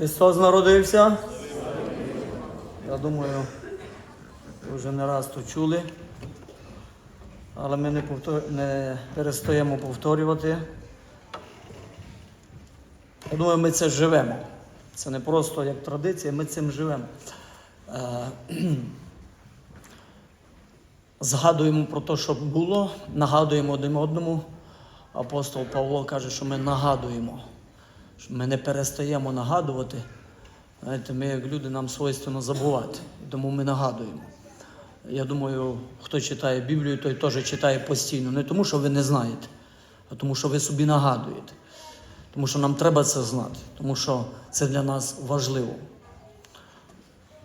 Христос народився. Я думаю, ви вже не раз то чули, але ми не, повтор... не перестаємо повторювати. Я думаю, ми це живемо. Це не просто як традиція, ми цим живемо. Е, Згадуємо про те, що було, нагадуємо один одному. Апостол Павло каже, що ми нагадуємо, ми не перестаємо нагадувати. Знаєте, ми, як люди, нам свойственно забувати, тому ми нагадуємо. Я думаю, хто читає Біблію, той теж читає постійно. Не тому, що ви не знаєте, а тому, що ви собі нагадуєте. Тому що нам треба це знати, тому що це для нас важливо.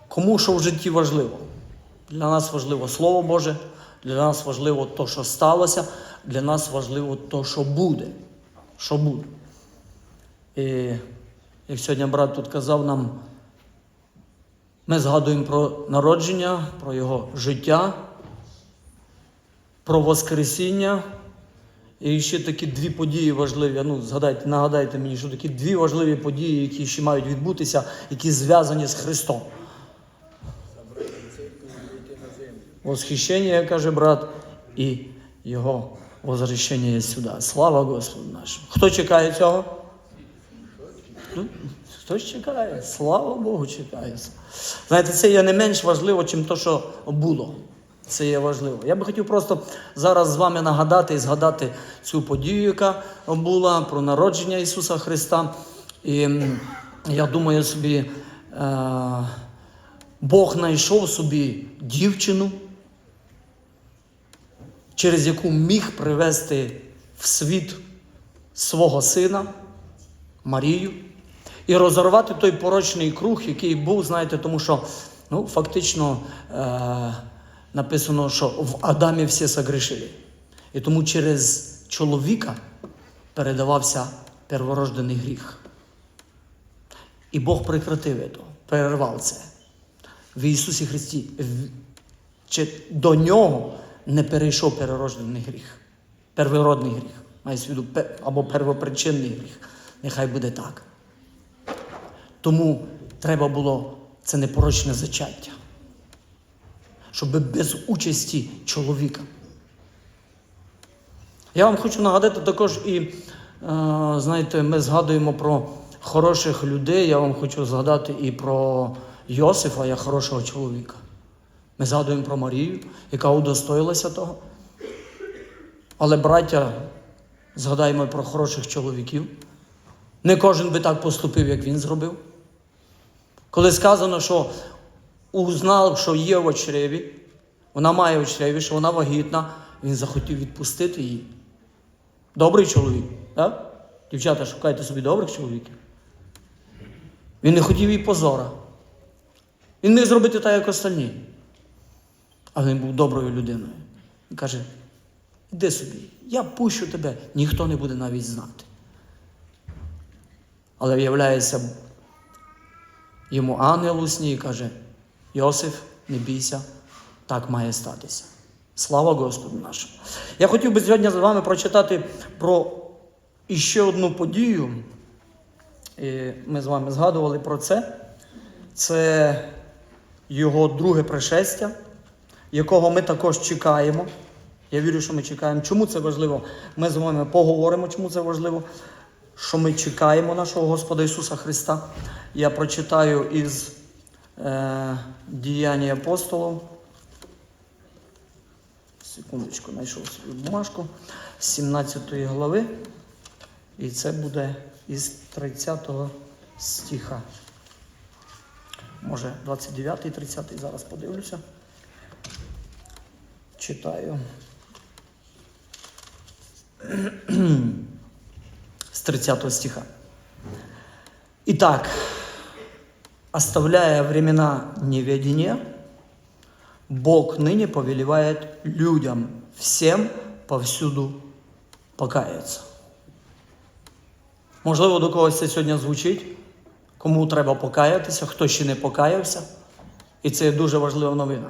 Кому що в житті важливо? Для нас важливо Слово Боже, для нас важливо те, що сталося, для нас важливо те, що буде. Що буде. І як сьогодні брат тут казав нам, ми згадуємо про народження, про його життя, про Воскресіння. І ще такі дві події важливі. Ну, згадайте, нагадайте мені, що такі дві важливі події, які ще мають відбутися, які зв'язані з Христом. Восхищення, як каже брат, і його возвращення сюди. Слава Господу нашому. Хто чекає цього? Ну, Хтось чекає, слава Богу, чекає. Знаєте, це є не менш важливо, чим те, що було. Це є важливо. Я би хотів просто зараз з вами нагадати і згадати цю подію, яка була про народження Ісуса Христа. І я думаю собі, е- Бог знайшов собі дівчину, через яку міг привести в світ свого сина Марію і розірвати той порочний круг, який був, знаєте, тому що ну, фактично е- написано, що в Адамі всі согрішили. І тому через чоловіка передавався перворождений гріх. І Бог прекратив це, перервав це. В Ісусі Христі чи до нього не перейшов перерождений гріх, первородний гріх, має пе- або первопричинний гріх. Нехай буде так. Тому треба було це непорочне зачаття, щоб без участі чоловіка. Я вам хочу нагадати також і, е, знаєте, ми згадуємо про хороших людей. Я вам хочу згадати і про Йосифа як хорошого чоловіка. Ми згадуємо про Марію, яка удостоїлася того. Але, браття, згадаємо про хороших чоловіків. Не кожен би так поступив, як він зробив. Коли сказано, що узнав, що є в очреві, вона має в очреві, що вона вагітна, він захотів відпустити її. Добрий чоловік, так? Дівчата, шукайте собі добрих чоловіків. Він не хотів їй позора. Він міг зробити так, як остальні. Але він був доброю людиною. Він каже: іди собі, я пущу тебе, ніхто не буде навіть знати. Але виявляється, йому ангел у сні каже: Йосиф, не бійся, так має статися. Слава Господу нашому. Я хотів би сьогодні з вами прочитати про іще одну подію. І ми з вами згадували про це. Це його друге пришестя, якого ми також чекаємо. Я вірю, що ми чекаємо. Чому це важливо? Ми з вами поговоримо, чому це важливо, що ми чекаємо нашого Господа Ісуса Христа. Я прочитаю із е, діяння апостолів. Секундочку, знайшов свою бумажку 17 глави. І це буде із 30 стиха. Може, 29 30 зараз подивлюся. Читаю. С 30 стиха. Итак, оставляя времена неведения, Бог ныне повелевает людям всем повсюду покаяться. Можливо, до когось це сьогодні звучить, кому треба покаятися, хто ще не покаявся. І це дуже важлива новина.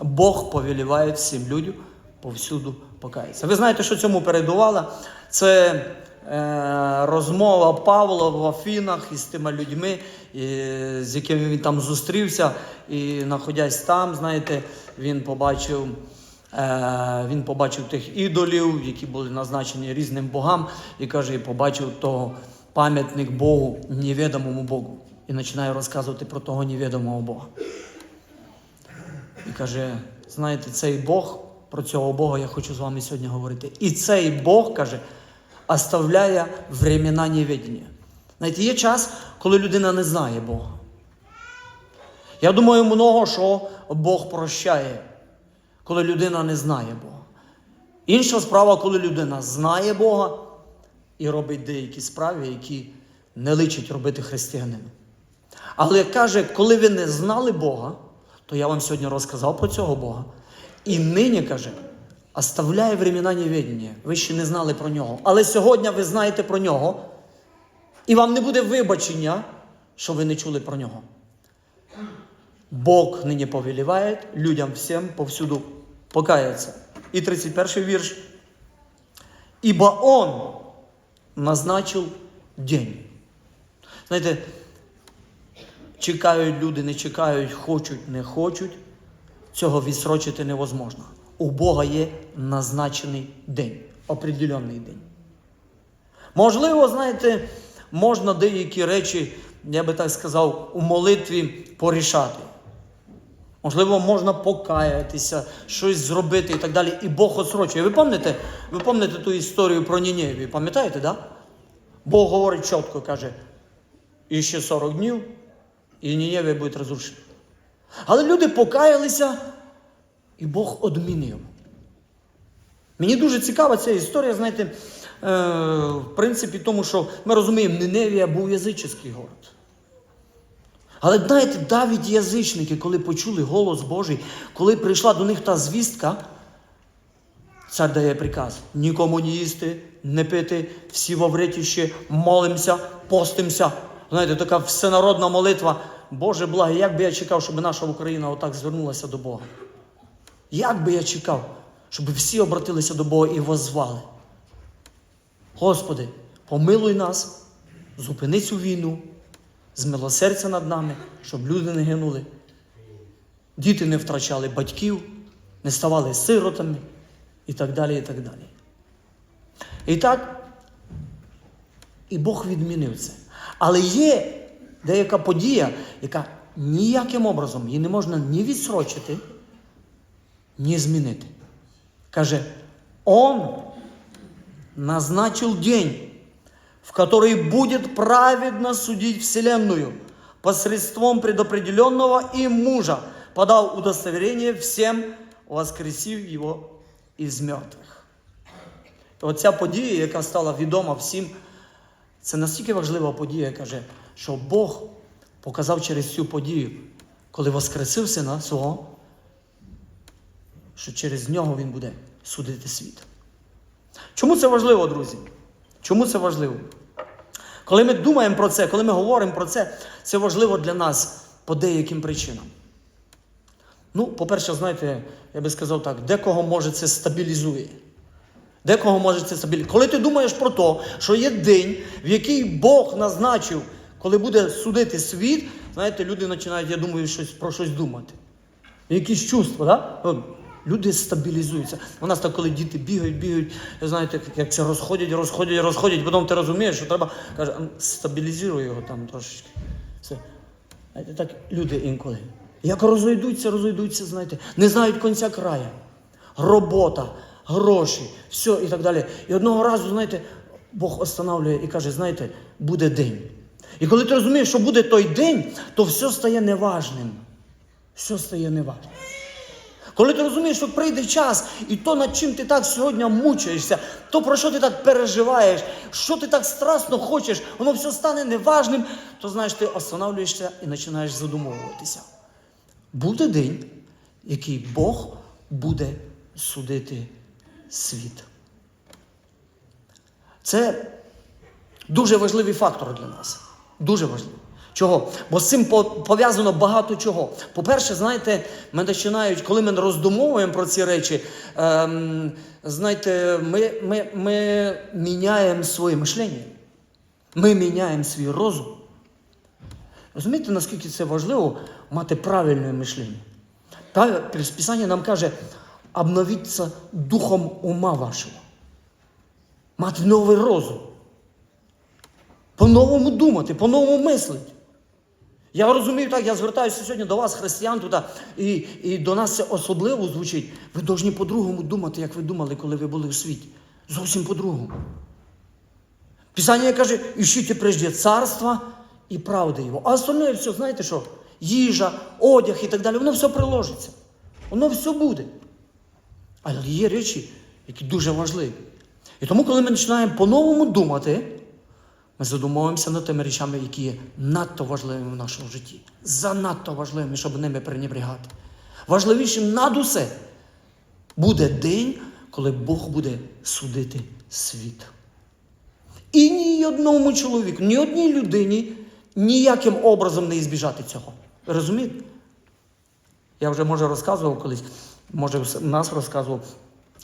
Бог повеліває всім людям повсюду покаятися. Ви знаєте, що цьому передувало? Це розмова Павла в Афінах із тими людьми, з якими він там зустрівся. І знаходясь там, знаєте, він побачив. Е, Він побачив тих ідолів, які були назначені різним богам, і каже, і побачив того пам'ятник Богу, невідомому Богу. І починає розказувати про того невідомого Бога. І каже: знаєте, цей Бог, про цього Бога я хочу з вами сьогодні говорити. І цей Бог каже, оставляє времена невідення. Знаєте, є час, коли людина не знає Бога. Я думаю, много що Бог прощає, коли людина не знає Бога. Інша справа, коли людина знає Бога і робить деякі справи, які не личить робити християнину. Але каже, коли ви не знали Бога, то я вам сьогодні розказав про цього Бога. І нині каже, оставляє времена невідення. Ви ще не знали про нього. Але сьогодні ви знаєте про нього, і вам не буде вибачення, що ви не чули про нього. Бог нині повеліває людям всім повсюду покаяться. І 31 вірш. Ибо Он назначив день. Знаєте, чекають люди, не чекають, хочуть, не хочуть. Цього відсрочити невозможно. У Бога є назначений день, определенний день. Можливо, знаєте, можна деякі речі, я би так сказав, у молитві порішати. Можливо, можна покаятися, щось зробити і так далі. І Бог отсрочує. Ви пам'ятаєте, ви пам'ятаєте ту історію про Ніневію? Пам'ятаєте, да? Бог говорить чітко, каже, і ще 40 днів, і Ніневія буде розрушена. Але люди покаялися, і Бог одмінив. Мені дуже цікава ця історія, знаєте, е, в принципі, тому що ми розуміємо, Ниневія був язичний город. Але знаєте, навіть язичники, коли почули голос Божий, коли прийшла до них та звістка, цар дає приказ нікому не їсти, не пити, всі в вретіще, молимося, постимося. Знаєте, така всенародна молитва. Боже благе, як би я чекав, щоб наша Україна отак звернулася до Бога. Як би я чекав, щоб всі обратилися до Бога і воззвали. Господи, помилуй нас, зупини цю війну, змилосердя над нами, щоб люди не гинули. Діти не втрачали батьків, не ставали сиротами і так далі. І так далі. І так, і Бог відмінив це. Але є деяка подія, яка ніяким образом її не можна ні відсрочити, ні змінити. Каже, Он назначил день, в который будет праведно судить Вселенную посредством предопределенного им мужа, подав удостоверение всем, воскресив его із мертвих. Оця подія, яка стала відома всім, це настільки важлива подія, каже, що Бог показав через цю подію, коли воскресив сина свого, що через нього він буде судити світ. Чому це важливо, друзі? Чому це важливо? Коли ми думаємо про це, коли ми говоримо про це, це важливо для нас по деяким причинам. Ну, по-перше, знаєте, я би сказав так, декого може це стабілізує. Декого може це стабілізувати. Коли ти думаєш про те, що є день, в який Бог назначив, коли буде судити світ, знаєте, люди починають, я думаю, щось, про щось думати. Якісь чувства, да? Люди стабілізуються. У нас так, коли діти бігають, бігають, знаєте, як це розходять, розходять, розходять, потім ти розумієш, що треба, каже, «А, стабілізуй його там трошечки. Все. Знаєте, так люди інколи. Як розійдуться, розійдуться, знаєте, не знають кінця края. Робота, гроші, все і так далі. І одного разу, знаєте, Бог останавлює і каже, знаєте, буде день. І коли ти розумієш, що буде той день, то все стає неважним. Все стає неважним. Коли ти розумієш, що прийде час, і то, над чим ти так сьогодні мучаєшся, то про що ти так переживаєш, що ти так страстно хочеш, воно все стане неважним, то знаєш, ти останавлюєшся і починаєш задумовуватися. Буде день, який Бог буде судити світ. Це дуже важливий фактор для нас. Дуже важливий. Чого? Бо з цим пов'язано багато чого. По-перше, знаєте, ми починають, коли ми роздумовуємо про ці речі, ем, знаєте, ми, ми, ми міняємо своє мишлення. Ми міняємо свій розум. Розумієте, наскільки це важливо мати правильне мишлення? Та Писання нам каже, обновіться духом ума вашого. Мати новий розум. По-новому думати, по-новому мислити. Я розумію так, я звертаюся сьогодні до вас, християн, туди, і, і до нас це особливо звучить. Ви повинні по-другому думати, як ви думали, коли ви були в світі. Зовсім по-другому. Писання каже, ищите прежде царства і правди Його. А остальне все, знаєте що? Їжа, одяг і так далі, воно все приложиться. Воно все буде. Але є речі, які дуже важливі. І тому, коли ми починаємо по-новому думати, ми задумуємося над тими речами, які є надто важливими в нашому житті. Занадто важливими, щоб ними пренебрігати. Важливішим над усе буде день, коли Бог буде судити світ. І ні одному чоловіку, ні одній людині ніяким образом не ізбіжати цього. Розумієте? Я вже може розказував колись, може нас розказував.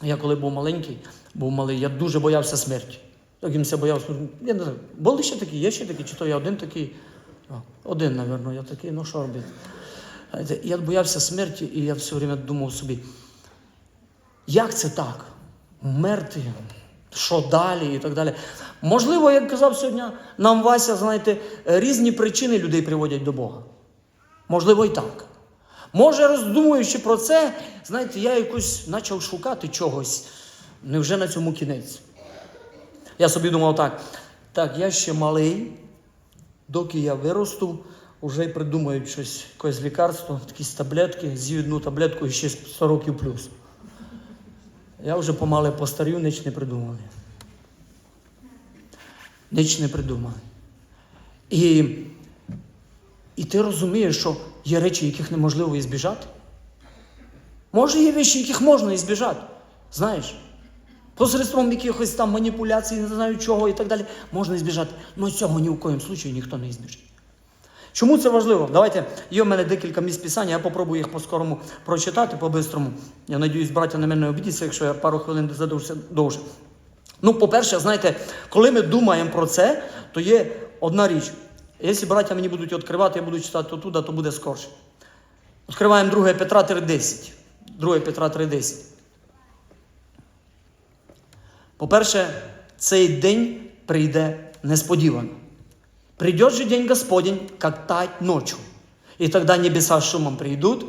Я коли був маленький, був малий, я дуже боявся смерті. Якимся боявся. Я не знаю, були ще такі, є ще такі, чи то я один такий. Один, мабуть, я такий, ну що робити. Я боявся смерті, і я все время думав собі, як це так? Вмерти, що далі і так далі. Можливо, як казав сьогодні нам Вася, знаєте, різні причини людей приводять до Бога. Можливо, і так. Може, роздумуючи про це, знаєте, я якось почав шукати чогось. Невже на цьому кінець? Я собі думав так, так, я ще малий, доки я виросту, вже придумають щось, якесь лікарство, якісь таблетки, з'їв одну таблетку і ще 100 років плюс. Я вже помале постарів, ніч не придумав. Ніч не придумав. І, і ти розумієш, що є речі, яких неможливо ізбіжати. Може, є речі, яких можна ізбіжати. Знаєш? Посередством якихось там маніпуляцій, не знаю чого і так далі, можна ізбіжати. Але цього ні в коїм случаї ніхто не ізбіжить. Чому це важливо? Давайте, є в мене декілька місць писання, я попробую їх по-скорому прочитати, по-бистрому. Я надіюсь, браття на мене обідіться, якщо я пару хвилин задовжуся довше. Ну, по-перше, знаєте, коли ми думаємо про це, то є одна річ. Якщо браття мені будуть відкривати, я буду читати отуда, то буде скорше. Відкриваємо 2 Петра 3.10. 2 Петра 3.10. По-перше, цей день прийде несподівано. Придет же день Господень, как тать ночью. И тогда небеса шумом придут,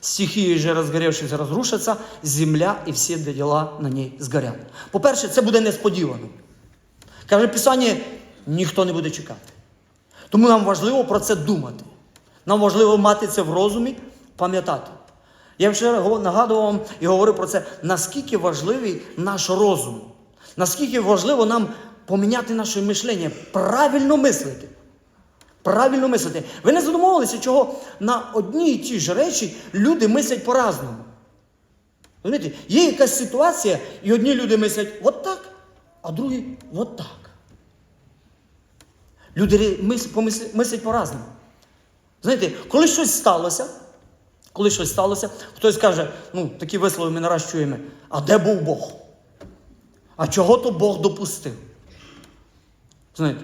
стихии же разгоревшись разрушатся, земля і всі дела на ній згорять. По-перше, це буде несподівано. Каже Писання, ніхто не буде чекати. Тому нам важливо про це думати. Нам важливо мати це в розумі, пам'ятати. Я вже нагадував вам і говорив про це, наскільки важливий наш розум, наскільки важливо нам поміняти наше мишлення, правильно мислити. Правильно мислити. Ви не задумувалися, чого на одні і ті ж речі люди мислять по-разному. Розумієте, є якась ситуація, і одні люди мислять от так, а другі от так. Люди мислять по-разному. Знаєте, коли щось сталося, коли щось сталося, хтось каже, ну, такі вислови ми не раз чуємо, а де був Бог? А чого то Бог допустив? Знаєте,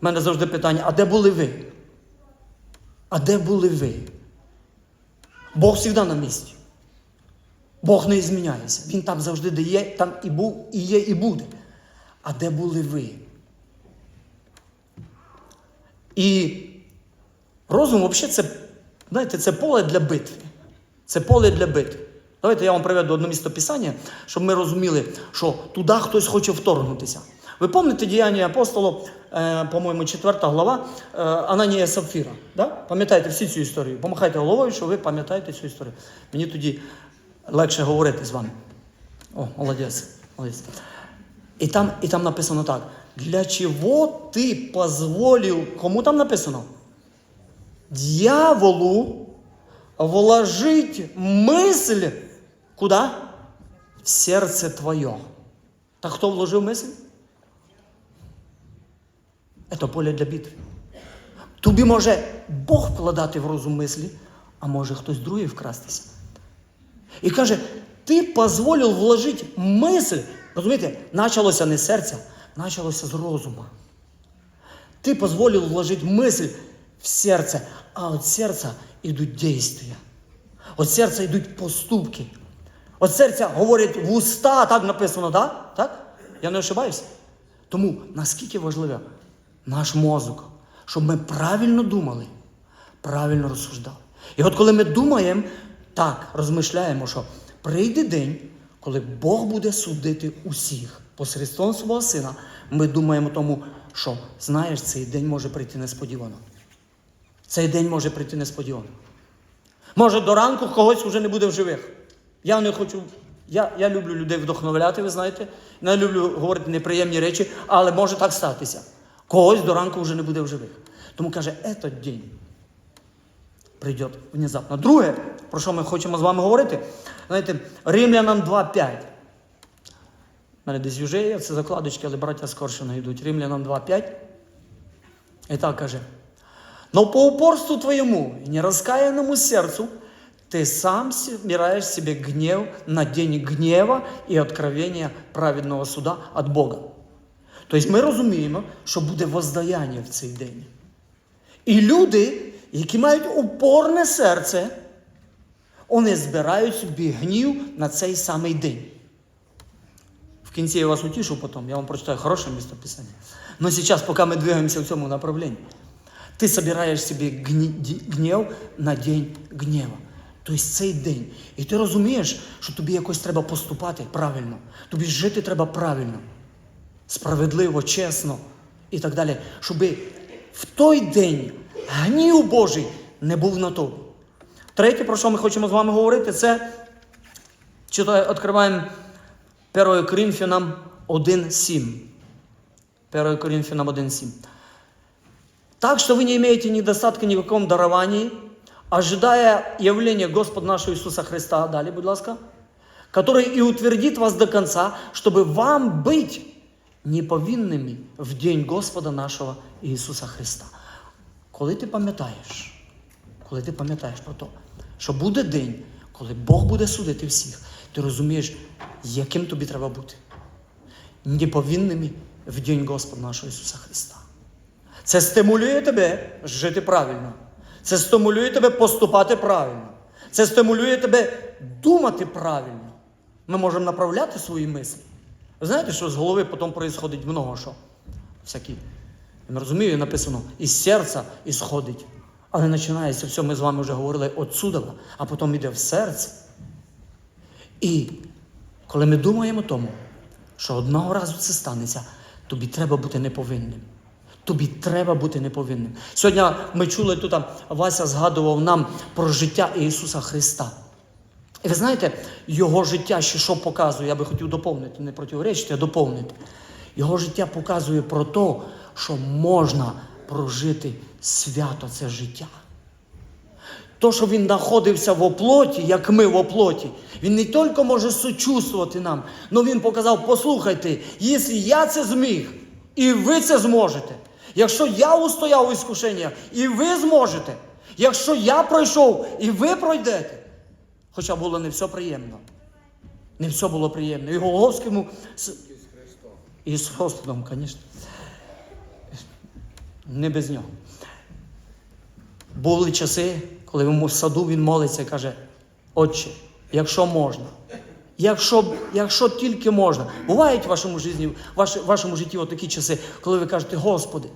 в мене завжди питання, а де були ви? А де були ви? Бог завжди на місці. Бог не зміняється. Він там завжди де є, там і був, і є, і буде. А де були ви? І розум, взагалі, це, знаєте, це поле для битви. Це поле для битви. Давайте я вам приведу одне місто Писання, щоб ми розуміли, що туди хтось хоче вторгнутися. Ви пам'ятаєте діяння апостолу, е, по-моєму, 4 глава е, Ананія Сапфіра? Да? Пам'ятаєте всі цю історію? Помахайте головою, що ви пам'ятаєте цю історію. Мені тоді легше говорити з вами. О, молодець. молодець. І там, і там написано так: для чого ти позволив, кому там написано? Дьяволу вложить мысль куда? В сердце твое. Так кто вложил мысль? Это поле для битвы. Тобі може Бог вкладати в розум мислі, а може хтось другий вкрастися. І каже, ти дозволив вложити мисль. Розумієте, почалося не з серця, почалося з розуму. Ти дозволив вложити мисль в серце, а від серця йдуть дійства. Від серця йдуть поступки. Від серця говорять в уста, так написано, да? так? Я не ошибаюся. Тому наскільки важливо наш мозок, щоб ми правильно думали, правильно розсуждали. І от коли ми думаємо, так, розмишляємо, що прийде день, коли Бог буде судити усіх посередством свого сина, ми думаємо тому, що знаєш, цей день може прийти несподівано. Цей день може прийти несподівано. Може, до ранку когось вже не буде в живих. Я не хочу. Я, я люблю людей вдохновляти, ви знаєте. Не люблю говорити неприємні речі, але може так статися. Когось до ранку вже не буде в живих. Тому каже, этот день прийде внезапно. Друге, про що ми хочемо з вами говорити, знаєте, Римлянам 2.5. У мене десь вже є, це закладочки, але браття скорше не йдуть. Римлянам 2.5. І так каже. Но по упорству твоему и нераскаянному сердцу ты сам собираешь себе гнев на день гнева і откровення праведного суда від Бога. Тобто ми розуміємо, що буде воздаяння в цей день. І люди, які мають упорне серце, вони збирають собі гнів на цей самий день. В кінці я вас утішу потім, я вам прочитаю хороше місто Писання. Но сейчас, пока мы двигаемся в цьому направлении, ти собираєш собі гнів на день гнєва. Тобто цей день. І ти розумієш, що тобі якось треба поступати правильно. Тобі жити треба правильно, справедливо, чесно і так далі. Щоб в той день гнів Божий не був на тобі. Третє, про що ми хочемо з вами говорити, це читаю, відкриваємо 1 Коринфянам 1.7. 1 Коринфянам 1.7. Так что вы не имеете недостатка ни в каком даровании, ожидая явления Господа нашего Иисуса Христа, дали, будь ласка, который и утвердит вас до конца, чтобы вам быть неповинними в день Господа нашого Ісуса Христа. Коли ти пам'ятаєш, коли ти пам'ятаєш про те, що буде день, коли Бог буде судити всіх, ти розумієш, яким тобі треба бути. Неповинними в день Господа нашого Ісуса Христа. Це стимулює тебе жити правильно. Це стимулює тебе поступати правильно. Це стимулює тебе думати правильно. Ми можемо направляти свої мислі. Ви знаєте, що з голови потім відбувається много що? Всякі. Я не розумію, написано, із серця ісходить. Але починається все, ми з вами вже говорили отсюдова, а потім йде в серце. І коли ми думаємо тому, що одного разу це станеться, тобі треба бути неповинним. Тобі треба бути неповинним. Сьогодні ми чули тут, Вася згадував нам про життя Ісуса Христа. І ви знаєте, його життя ще що показує, я би хотів доповнити, не противоречити, а доповнити. Його життя показує про те, що можна прожити свято це життя. То, що він знаходився в оплоті, як ми в оплоті, він не тільки може сочувствувати нам, але він показав: послухайте, якщо я це зміг, і ви це зможете. Якщо я устояв у іскушення, і ви зможете. Якщо я пройшов, і ви пройдете. Хоча було не все приємно. Не все було приємно. І Голговському і з Господом, звісно. Не без нього. Були часи, коли в саду він молиться і каже: Отче, якщо можна, якщо, якщо тільки можна. Бувають в вашому житті, в ваш- вашому житті такі часи, коли ви кажете, Господи,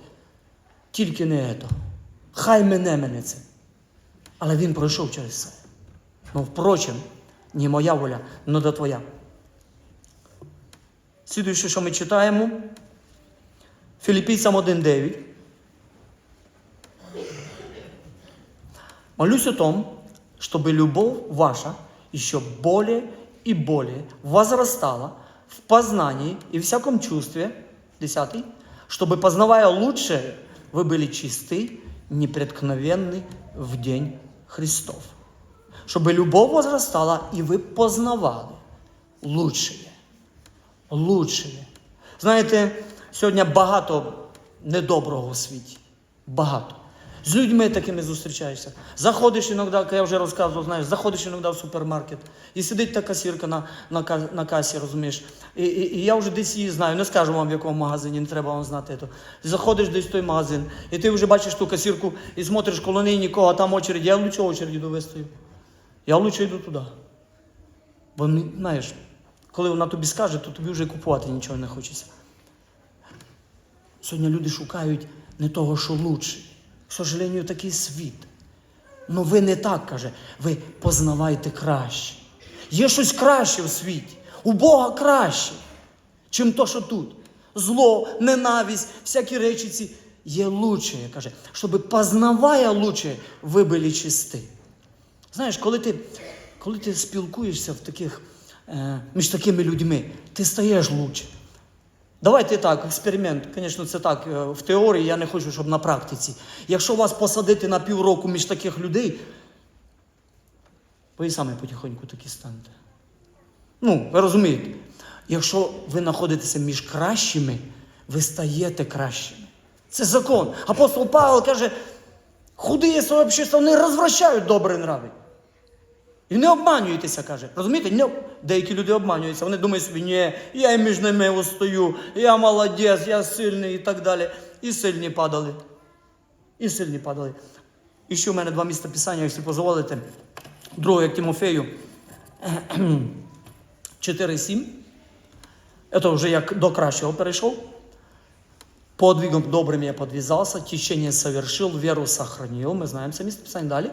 тільки не ето. Хай мене мене це. Але він пройшов через це. Ну, впрочем, не моя воля, но да твоя. Слідуюче, що ми читаємо, Філіппійцям 1.9. Молюсь о том, чтобы любовь ваша еще более и более возрастала в познании и всяком чувстве, десятый, чтобы, познавая лучшее, вы были чисты, непреткновенны в день Христов. Чтобы любовь возрастала, и вы познавали лучшее. Лучшее. Знаєте, сьогодні багато недоброго у світі. Багато. З людьми такими зустрічаєшся. Заходиш іноді, як я вже розказував, знаєш, заходиш іноді в супермаркет, і сидить та касірка на, на, на касі, розумієш. І, і, і я вже десь її знаю, не скажу вам, в якому магазині, не треба вам знати це. Заходиш десь в той магазин, і ти вже бачиш ту касірку і смотриш коло неї нікого, а там очередь. Я лучше очереді до. Я лучше йду туди. Бо знаєш, коли вона тобі скаже, то тобі вже купувати нічого не хочеться. Сьогодні люди шукають не того, що лучше. К сожалению, такий світ. Ну ви не так каже, ви познавайте краще. Є щось краще в світі. У Бога краще, чим то, що тут. Зло, ненависть, всякі речі ці є лучше, каже, щоб познавая лучше, ви були чисті. Знаєш, коли ти, коли ти спілкуєшся в таких, е, між такими людьми, ти стаєш лучше. Давайте так, експеримент. Звісно, це так е, в теорії, я не хочу, щоб на практиці. Якщо вас посадити на півроку між таких людей, ви і самі потихоньку такі станете. Ну, ви розумієте, якщо ви знаходитеся між кращими, ви стаєте кращими. Це закон. Апостол Павло каже, худые сообщества, вони розвращають добрі нрави. І не обманюйтеся, каже. Розумієте? Не... Деякі люди обманюються. Вони думають собі, ні, я і між ними устою, я молодець, я сильний і так далі. І сильні падали. І сильні падали. І ще в мене два місця писання, якщо дозволите. Друге, як Тимофею 4.7. Це вже як до кращого перейшов. Подвигом добрым я подвязался, течение совершил, веру сохранил. Мы знаем це місце писання далі.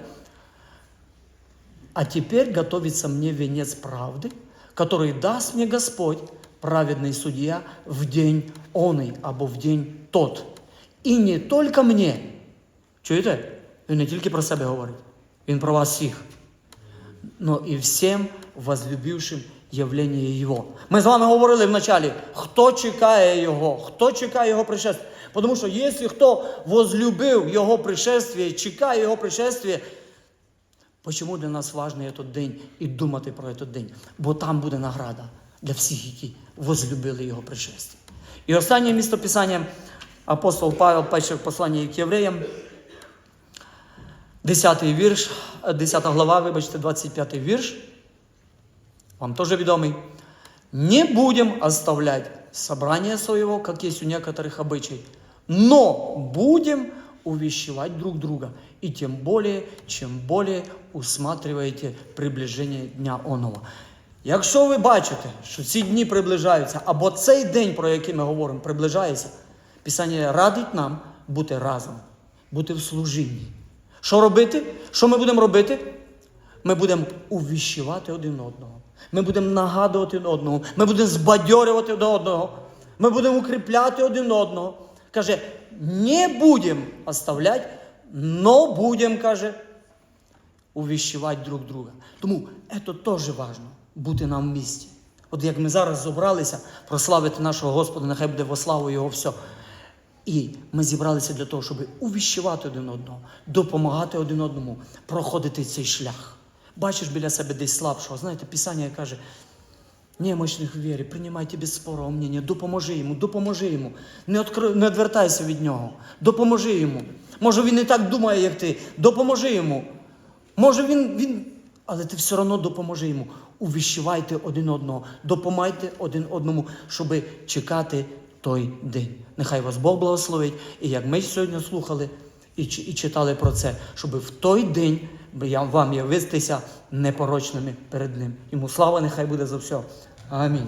А теперь готовится мне венец правды, который даст мне Господь, праведный судья, в день оный, або в день тот. І не тільки мені. Чуєте? Він не тільки про себе говорить, він про вас всіх. но і всім возлюбившим явлення Його. Ми з вами говорили вначалі, хто чекає Його, хто чекає Його пришествия. Тому що якщо хто возлюбив Його пришествие, чекає Його пришествия, Почему для нас важний этот день і думати про этот день? Бо там буде награда для всіх, які возлюбили його пришестя. І останнє місто Писання апостол Павел, перше послання к євреям, 10 вірш, 10 глава, вибачте, 25 вірш. Вам тоже відомий. Не будем оставлять собрание своего, как есть у некоторых обычай, но будем увещевать друг друга, и тем более, чем более усматриваете приближение Дня Оного. Якщо ви бачите, що ці дні приближаються, або цей день, про який ми говоримо, приближається, Писання радить нам бути разом, бути в служінні. Що робити? Що ми будемо робити? Ми будемо увіщувати один одного. Ми будемо нагадувати один одного. Ми будемо збадьорювати один одного. Ми будемо укріпляти один одного. Каже, не будемо оставляти, но будемо, каже, увіщувати друг друга. Тому це теж важливо, бути нам в місті. От як ми зараз зібралися прославити нашого Господа, нехай буде во славу Його все. І ми зібралися для того, щоб увіщувати один одного, допомагати один одному, проходити цей шлях. Бачиш біля себе десь слабшого. Знаєте, Писання каже, немощних в вірі, приймайте без спору мнення, допоможи йому, допоможи йому. Не, откро... не відвертайся від нього, допоможи йому. Може він не так думає, як ти, допоможи йому. Може він, він... але ти все одно допоможи йому. Увіщувайте один одного, допомагайте один одному, щоб чекати той день. Нехай вас Бог благословить. І як ми сьогодні слухали і, і читали про це, щоб в той день вам явитися непорочними перед Ним. Йому слава нехай буде за все. ആമീൻ